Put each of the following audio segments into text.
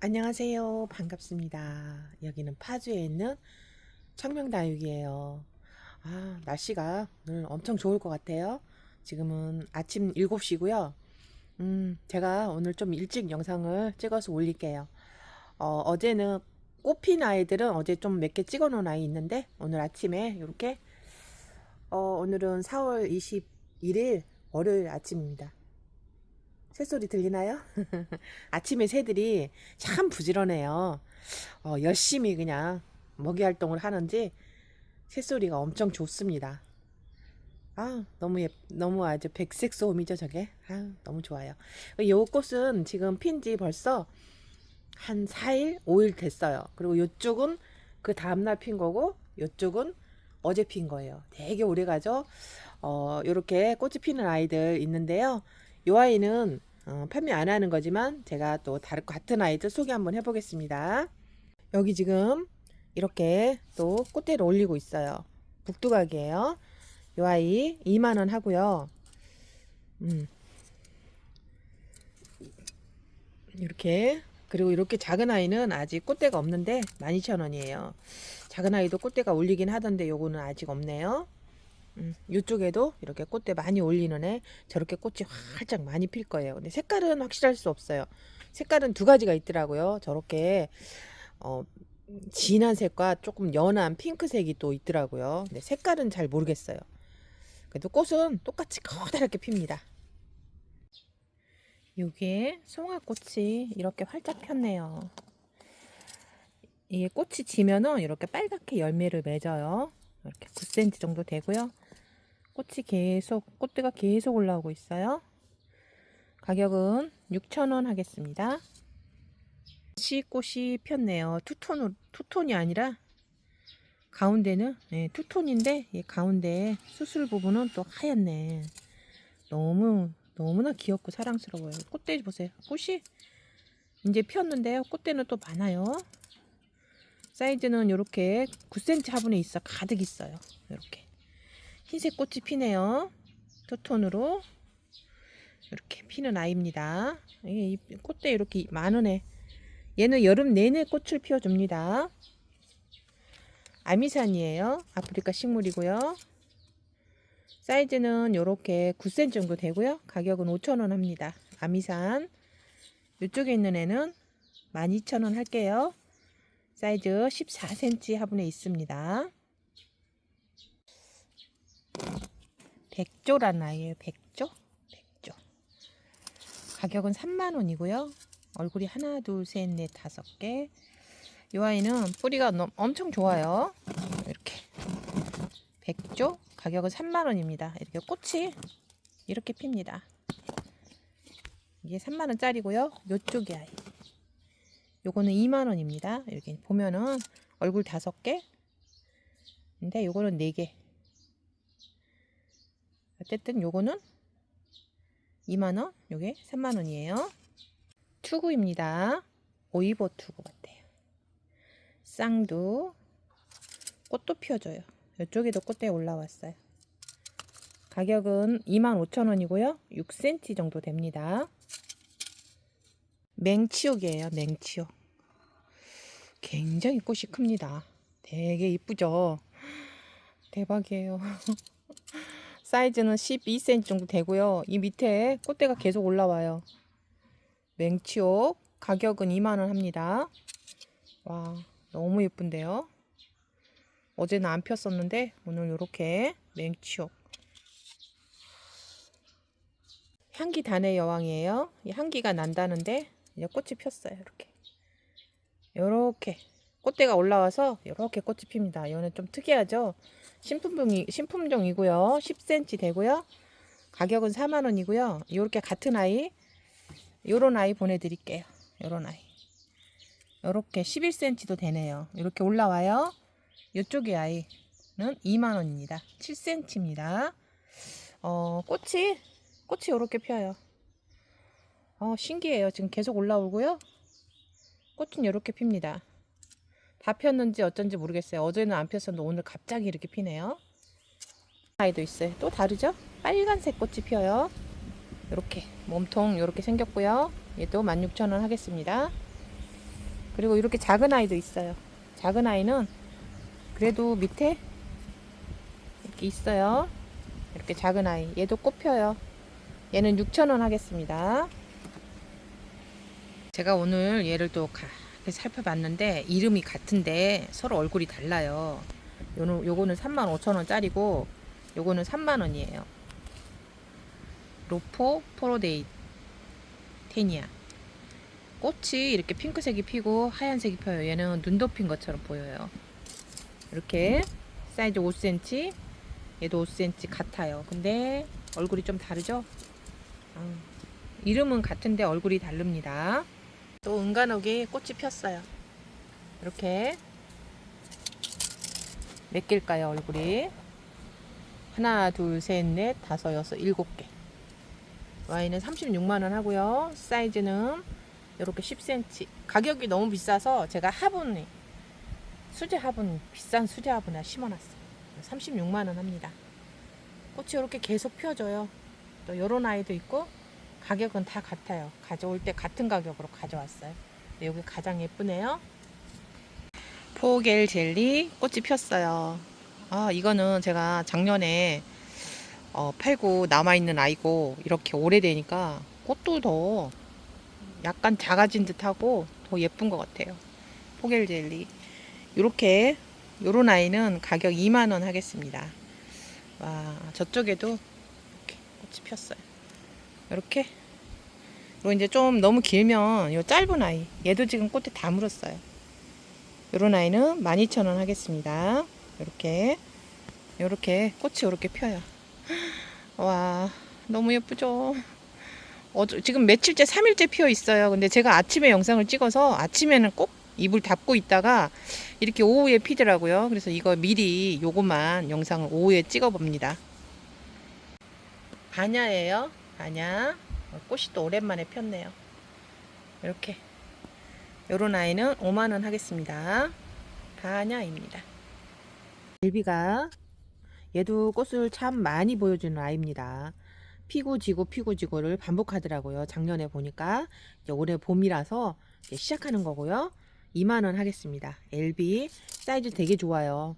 안녕하세요. 반갑습니다. 여기는 파주에 있는 청명다육이에요. 아, 날씨가 오늘 엄청 좋을 것 같아요. 지금은 아침 7시고요. 음, 제가 오늘 좀 일찍 영상을 찍어서 올릴게요. 어, 어제는 꽃핀 아이들은 어제 좀 몇 개 찍어 놓은 아이 있는데 오늘 아침에 이렇게 어, 오늘은 4월 21일 월요일 아침입니다. 새소리 들리나요? 아침에 새들이 참 부지런해요. 어, 열심히 그냥 먹이 활동을 하는지 새소리가 엄청 좋습니다. 아, 너무 예, 너무 아주 백색 소음이죠, 저게. 아, 너무 좋아요. 이 꽃은 지금 핀 지 벌써 한 4일, 5일 됐어요. 그리고 이쪽은 그 다음날 핀 거고, 이쪽은 어제 핀 거예요. 되게 오래 가죠. 어, 요렇게 꽃이 피는 아이들 있는데요. 요 아이는 어, 판매 안 하는 거지만 제가 또 다른 같은 아이들 소개 한번 해보겠습니다. 여기 지금 이렇게 또 꽃대를 올리고 있어요. 북두각이에요. 요 아이 2만 원 하고요. 음. 이렇게 그리고 이렇게 작은 아이는 아직 꽃대가 없는데 12,000원이에요. 작은 아이도 꽃대가 올리긴 하던데 요거는 아직 없네요. 음, 이쪽에도 이렇게 꽃대 많이 올리는 애 저렇게 꽃이 활짝 많이 필 거예요. 근데 색깔은 확실할 수 없어요. 색깔은 두 가지가 있더라고요. 저렇게 어, 진한 색과 조금 연한 핑크색이 또 있더라고요. 근데 색깔은 잘 모르겠어요. 그래도 꽃은 똑같이 커다랗게 핍니다. 요게 송화꽃이 이렇게 활짝 폈네요. 이게 꽃이 지면은 이렇게 빨갛게 열매를 맺어요. 이렇게 9cm 정도 되고요. 꽃이 계속 꽃대가 계속 올라오고 있어요. 가격은 6,000원 하겠습니다. 시꽃이 폈네요. 투톤 투톤이 아니라 가운데는 네, 투톤인데 이 가운데 수술 부분은 또 하얗네. 너무 너무나 귀엽고 사랑스러워요. 꽃대 보세요. 꽃이 이제 폈는데요. 꽃대는 또 많아요. 사이즈는 이렇게 9cm 화분에 있어 가득 있어요. 이렇게 흰색 꽃이 피네요. 투톤으로 이렇게 피는 아이입니다. 이 꽃대 이렇게 많으네. 얘는 여름 내내 꽃을 피워줍니다. 아미산이에요. 아프리카 식물이고요. 사이즈는 이렇게 9cm 정도 되고요. 가격은 5,000원 합니다. 아미산. 이쪽에 있는 애는 12,000원 할게요. 사이즈 14cm 화분에 있습니다. 백조란 아이예요. 백조? 백조. 가격은 3만 원이고요. 얼굴이 하나, 둘, 셋, 넷, 다섯 개. 이 아이는 뿌리가 너무 엄청 좋아요. 이렇게. 백조. 가격은 3만 원입니다. 이렇게 꽃이 이렇게 핍니다. 이게 3만 원짜리고요. 요쪽이 아이. 요거는 2만 원입니다. 이렇게 보면은 얼굴 다섯 개. 근데 요거는 네 개. 어쨌든 요거는 2만원, 요게 3만원이에요. 투구입니다. 오이보 투구 같아요. 쌍두. 꽃도 피워줘요. 이쪽에도 꽃대 올라왔어요. 가격은 25,000원이고요. 6cm 정도 됩니다. 맹치옥이에요. 맹치옥. 굉장히 꽃이 큽니다. 되게 이쁘죠? 대박이에요. 사이즈는 12cm 정도 되고요. 이 밑에 꽃대가 계속 올라와요. 맹치옥 가격은 2만원 합니다. 와 너무 예쁜데요. 어제는 안 폈었는데 오늘 이렇게 맹치옥 향기 단의 여왕이에요. 이 향기가 난다는데 이제 꽃이 폈어요. 이렇게 이렇게 꽃대가 올라와서 이렇게 꽃이 핍니다. 이거는 좀 특이하죠. 신품종이 신품종이고요. 10cm 되고요. 가격은 4만 원이고요. 이렇게 같은 아이 요런 아이 보내드릴게요. 요런 아이. 요렇게 11cm도 되네요. 이렇게 올라와요. 이쪽의 아이는 2만원입니다. 7cm입니다. 어, 꽃이, 꽃이 요렇게 펴요. 어, 신기해요. 지금 계속 올라오고요. 꽃은 이렇게 핍니다. 다 폈는지 어쩐지 모르겠어요. 어제는 안 폈었는데 오늘 갑자기 이렇게 피네요. 아이도 있어요. 또 다르죠? 빨간색 꽃이 피어요. 이렇게 몸통 이렇게 생겼고요. 얘도 16,000원 하겠습니다. 그리고 이렇게 작은 아이도 있어요. 작은 아이는 그래도 밑에 이렇게 있어요. 이렇게 작은 아이. 얘도 꽃펴요. 얘는 6,000원 하겠습니다. 제가 오늘 얘를 또 가- 살펴봤는데 이름이 같은데 서로 얼굴이 달라요. 요는, 요거는 35,000원짜리고 요거는 3만 원이에요. 로포 포로데이 테니아. 꽃이 이렇게 핑크색이 피고 하얀색이 펴요. 얘는 눈 덮인 것처럼 보여요. 이렇게 사이즈 5cm, 얘도 5cm 같아요. 근데 얼굴이 좀 다르죠? 아, 이름은 같은데 얼굴이 다릅니다. 또 은간옥이 꽃이 폈어요. 이렇게 몇 개일까요, 얼굴이? 하나, 둘, 셋, 넷, 다섯, 여섯, 일곱 개. 와인은 36만원 하고요. 사이즈는 이렇게 10cm. 가격이 너무 비싸서 제가 화분, 수제 화분, 비싼 수제 화분에 심어놨어요. 36만원 합니다. 꽃이 이렇게 계속 펴져요. 또 요런 아이도 있고, 가격은 다 같아요. 가져올 때 같은 가격으로 가져왔어요. 근데 여기 가장 예쁘네요. 포겔 젤리 꽃이 폈어요. 아, 이거는 제가 작년에 어, 팔고 남아있는 아이고 이렇게 오래되니까 꽃도 더 약간 작아진 듯하고 더 예쁜 것 같아요. 포겔 젤리. 이렇게 요런 아이는 가격 2만원 하겠습니다. 와, 저쪽에도 이렇게 꽃이 폈어요. 이렇게. 그리고 이제 좀 너무 길면 요 짧은 아이. 얘도 지금 꽃에 다 물었어요. 요런 아이는 12,000원 하겠습니다. 이렇게. 이렇게 꽃이 이렇게 펴요. 와, 너무 예쁘죠? 어, 지금 며칠째, 3일째 피어 있어요. 근데 제가 아침에 영상을 찍어서 아침에는 꼭 이불 닫고 있다가 이렇게 오후에 피더라고요. 그래서 이거 미리 요것만 영상을 오후에 찍어 봅니다. 바냐예요. 어, 꽃이 또 오랜만에 폈네요. 이렇게. 요런 아이는 5만원 하겠습니다. 바냐입니다. 엘비가 얘도 꽃을 참 많이 보여주는 아이입니다. 피고 지고 피고 지고를 반복하더라고요. 작년에 보니까 이제 올해 봄이라서 이제 시작하는 거고요. 2만원 하겠습니다. LB 사이즈 되게 좋아요.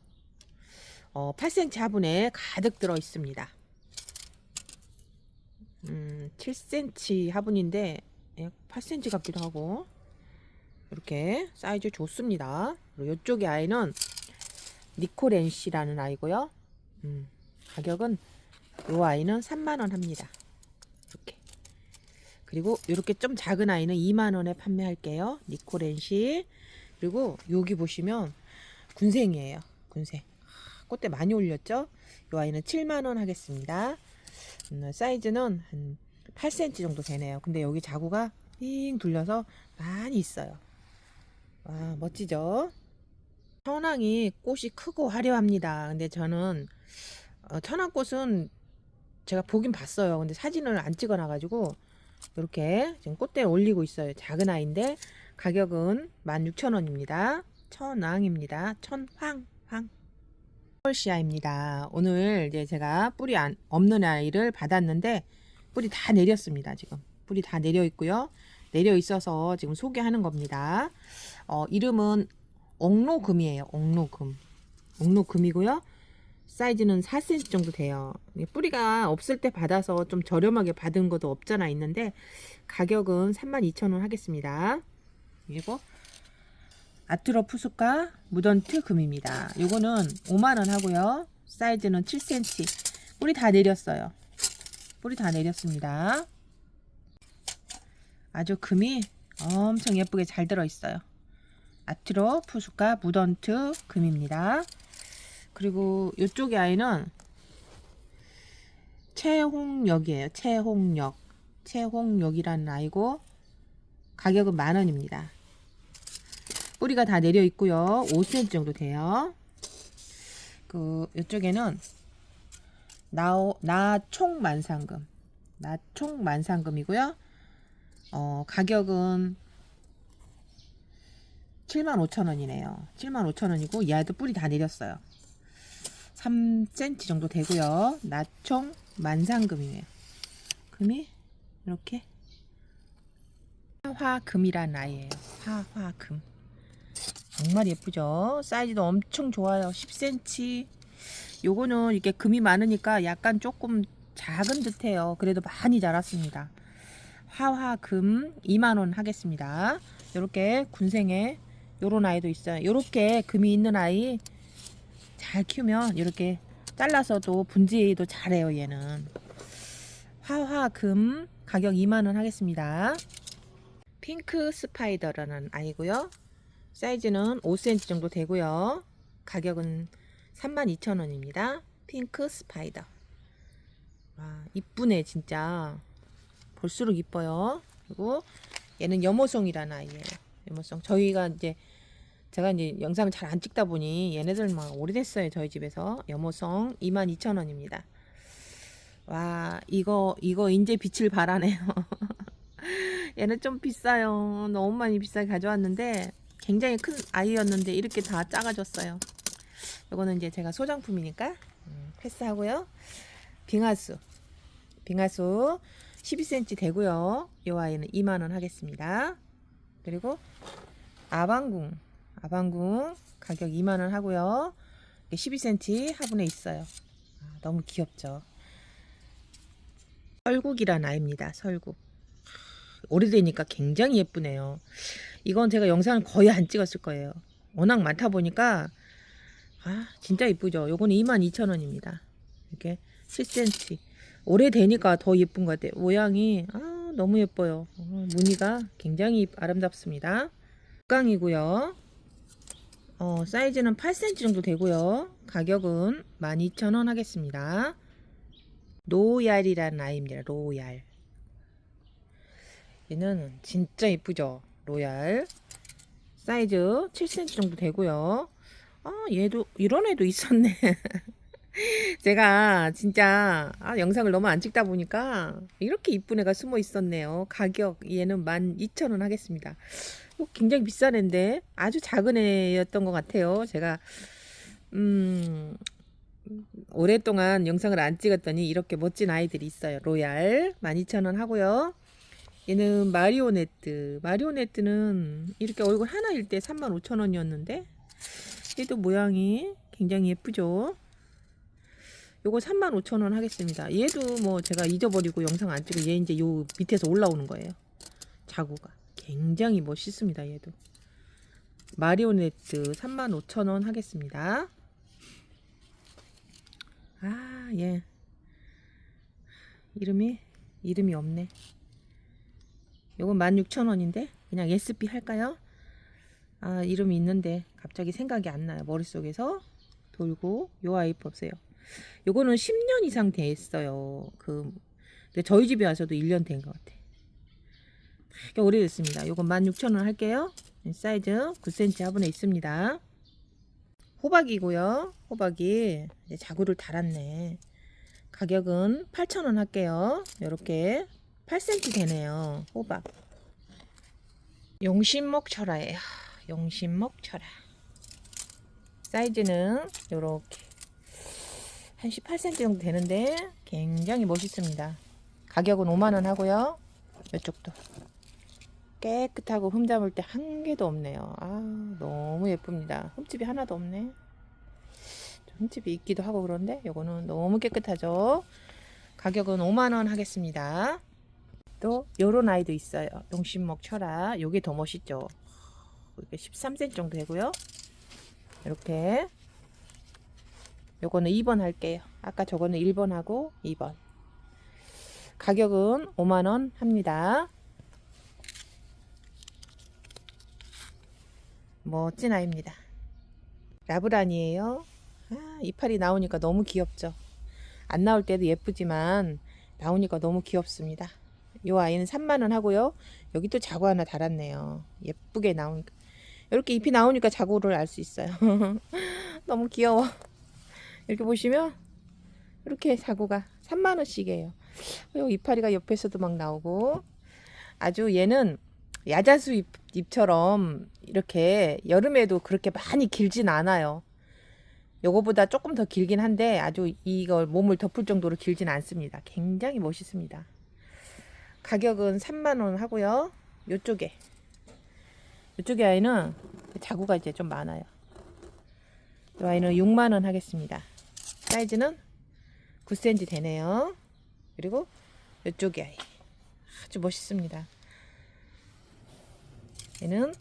어, 8cm 화분에 가득 들어 있습니다. 음, 7cm 화분인데 8cm 같기도 하고 이렇게 사이즈 좋습니다. 그리고 이쪽의 아이는 니코렌시라는 아이고요. 음, 가격은 이 아이는 3만원 합니다. 이렇게. 그리고 이렇게 좀 작은 아이는 2만원에 판매할게요. 니코렌시. 그리고 여기 보시면 군생이에요. 군생. 꽃대 많이 올렸죠? 이 아이는 7만원 하겠습니다. 음, 사이즈는 한 8cm 정도 되네요. 근데 여기 자구가 삥 둘려서 많이 있어요. 와, 멋지죠? 천황이 꽃이 크고 화려합니다. 근데 저는 어, 천황꽃은 제가 보긴 봤어요. 근데 사진을 안 찍어놔가지고 이렇게 지금 꽃대 올리고 있어요. 작은 아이인데 가격은 16,000원입니다. 천왕입니다. 천황 황. 펄시아입니다. 오늘 이제 제가 뿌리 안, 없는 아이를 받았는데 뿌리 다 내렸습니다. 지금 뿌리 다 내려 있고요. 내려 있어서 지금 소개하는 겁니다. 어, 이름은 옥로금이에요. 옥로금. 옥로금이고요. 사이즈는 4cm 정도 돼요. 뿌리가 없을 때 받아서 좀 저렴하게 받은 것도 없잖아 있는데 가격은 32,000원 하겠습니다. 그리고 아트로 푸스카 무던트 금입니다. 요거는 5만원 하고요. 사이즈는 7cm. 뿌리 다 내렸어요. 뿌리 다 내렸습니다. 아주 금이 엄청 예쁘게 잘 들어있어요. 아트로 푸스카 무던트 금입니다. 그리고 이쪽의 아이는 채홍역이에요. 채홍역. 채홍역이라는 아이고 가격은 만 원입니다. 뿌리가 다 내려 있고요. 5cm 정도 돼요. 그 이쪽에는 나오 나총 만상금. 나총 만상금이고요. 어, 가격은 75,000원이네요. 75,000원이고 얘도 뿌리 다 내렸어요. 3cm 정도 되고요. 나총 만상금이에요. 금이 이렇게 화화금이라는 아이예요. 화화금. 정말 예쁘죠? 사이즈도 엄청 좋아요. 10cm. 요거는 이렇게 금이 많으니까 약간 조금 작은 듯해요. 그래도 많이 자랐습니다. 화화금 2만원 하겠습니다. 요렇게 군생에 요런 아이도 있어요. 요렇게 금이 있는 아이 잘 키우면 이렇게 잘라서도 분재도 잘해요. 얘는 화화금 가격 2만원 하겠습니다. 핑크 스파이더라는 아이고요. 사이즈는 5cm 정도 되고요. 가격은 32,000원입니다. 핑크 스파이더. 와, 이쁘네 진짜. 볼수록 이뻐요. 그리고 얘는 여모송이라는 아이예요. 여모송. 저희가 이제 제가 이제 영상을 잘 안 찍다 보니 얘네들만 오래됐어요. 저희 집에서 여모송 22,000원입니다. 와, 이거 이거 이제 빛을 발하네요. 얘는 좀 비싸요. 너무 많이 비싸게 가져왔는데 굉장히 큰 아이였는데 이렇게 다 작아졌어요. 이거는 이제 제가 소장품이니까 음, 패스하고요. 빙하수. 빙하수 12cm 되고요. 이 아이는 2만 원 하겠습니다. 그리고 아방궁. 아방궁 가격 2만 원 하고요. 12cm 화분에 있어요. 아, 너무 귀엽죠. 설국이란 아이입니다. 설국. 오래되니까 굉장히 예쁘네요. 이건 제가 영상을 거의 안 찍었을 거예요. 워낙 많다 보니까 아 진짜 이쁘죠. 요거는 22,000원입니다. 이렇게 7cm. 오래되니까 더 예쁜 것 같아요. 모양이 아 너무 예뻐요. 어, 무늬가 굉장히 아름답습니다. 깡이고요. 어, 사이즈는 8cm 정도 되고요. 가격은 12,000원 하겠습니다. 로얄이라는 아이입니다. 로얄. 얘는 진짜 이쁘죠? 로얄. 사이즈 7cm 정도 되고요. 아, 얘도 이런 애도 있었네. 제가 진짜 아, 영상을 너무 안 찍다 보니까 이렇게 이쁜 애가 숨어 있었네요. 가격 얘는 12,000원 하겠습니다. 어, 굉장히 비싼 애인데 아주 작은 애였던 것 같아요. 제가 음 오랫동안 영상을 안 찍었더니 이렇게 멋진 아이들이 있어요. 로얄 12,000원 하고요. 얘는 마리오네트. 마리오네트는 이렇게 얼굴 하나일 때 35,000원이었는데 얘도 모양이 굉장히 예쁘죠. 요거 35,000원 하겠습니다. 얘도 뭐 제가 잊어버리고 영상 안 찍고 얘 이제 요 밑에서 올라오는 거예요. 자구가. 굉장히 멋있습니다. 얘도. 마리오네트 35,000원 하겠습니다. 아, 예. 이름이 이름이 없네. 요건 16,000원인데 그냥 SP 할까요? 아, 이름이 있는데 갑자기 생각이 안 나요. 머릿속에서 돌고 요 아이 보세요. 요거는 10년 이상 됐어요. 그 근데 저희 집에 와서도 1년 된 것 같아. 되게 오래됐습니다. 요건 16,000원 할게요. 사이즈 9cm 화분에 있습니다. 호박이고요. 호박이 자구를 달았네. 가격은 8,000원 할게요. 이렇게 8cm 되네요. 호박. 용신목 철화예요. 용신목 철화. 사이즈는 이렇게 한 18cm 정도 되는데 굉장히 멋있습니다. 가격은 5만원 하고요. 이쪽도 깨끗하고 흠 잡을 때 한 개도 없네요. 아 너무 예쁩니다. 흠집이 하나도 없네. 좀 흠집이 있기도 하고 그런데 요거는 너무 깨끗하죠. 가격은 5만원 하겠습니다. 또 요런 아이도 있어요. 용신목 철화. 요게 더 멋있죠. 이게 13cm 정도 되고요. 이렇게 요거는 2번 할게요. 아까 저거는 1번 하고 2번. 가격은 5만원 합니다. 멋진 아이입니다. 라브란이에요. 아, 이파리 나오니까 너무 귀엽죠. 안 나올 때도 예쁘지만 나오니까 너무 귀엽습니다. 이 아이는 3만원 하고요. 여기 또 자구 하나 달았네요. 예쁘게 나오니까. 이렇게 잎이 나오니까 자구를 알 수 있어요. 너무 귀여워. 이렇게 보시면 이렇게 자구가 3만원씩이에요. 여기 이파리가 옆에서도 막 나오고 아주 얘는 야자수 잎, 잎처럼 이렇게 여름에도 그렇게 많이 길진 않아요. 요거보다 조금 더 길긴 한데 아주 이걸 몸을 덮을 정도로 길진 않습니다. 굉장히 멋있습니다. 가격은 3만원 하고요. 요쪽에 요쪽에 아이는 자구가 이제 좀 많아요. 이 아이는 6만 원 하겠습니다. 사이즈는 9cm 되네요. 그리고 이쪽이 아이 아주 멋있습니다. 얘는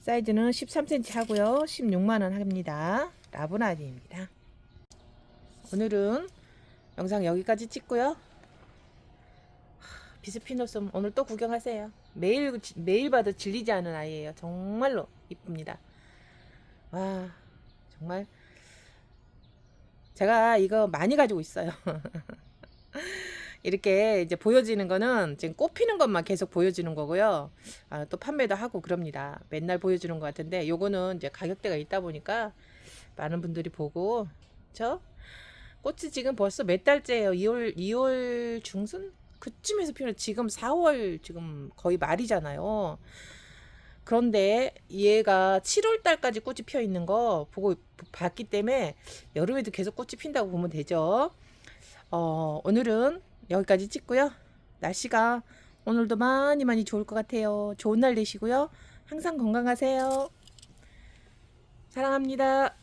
사이즈는 13cm 하고요. 16만 원 합니다. 라브나디입니다. 오늘은 영상 여기까지 찍고요. 하, 비스피노섬 오늘 또 구경하세요. 매일 매일 봐도 질리지 않은 아이예요. 정말로 이쁩니다. 와 정말 제가 이거 많이 가지고 있어요. 이렇게 이제 보여지는 거는 지금 꽃피는 것만 계속 보여주는 거고요. 아, 또 판매도 하고 그럽니다. 맨날 보여주는 것 같은데 요거는 이제 가격대가 있다 보니까 많은 분들이 보고 저 꽃이 지금 벌써 몇 달째예요. 2월 2월 중순 그쯤에서 피는 지금 4월 지금 거의 말이잖아요. 그런데 얘가 7월 달까지 꽃이 피어 있는 거 보고 봤기 때문에 여름에도 계속 꽃이 핀다고 보면 되죠. 어, 오늘은 여기까지 찍고요. 날씨가 오늘도 많이 많이 좋을 것 같아요. 좋은 날 되시고요. 항상 건강하세요. 사랑합니다.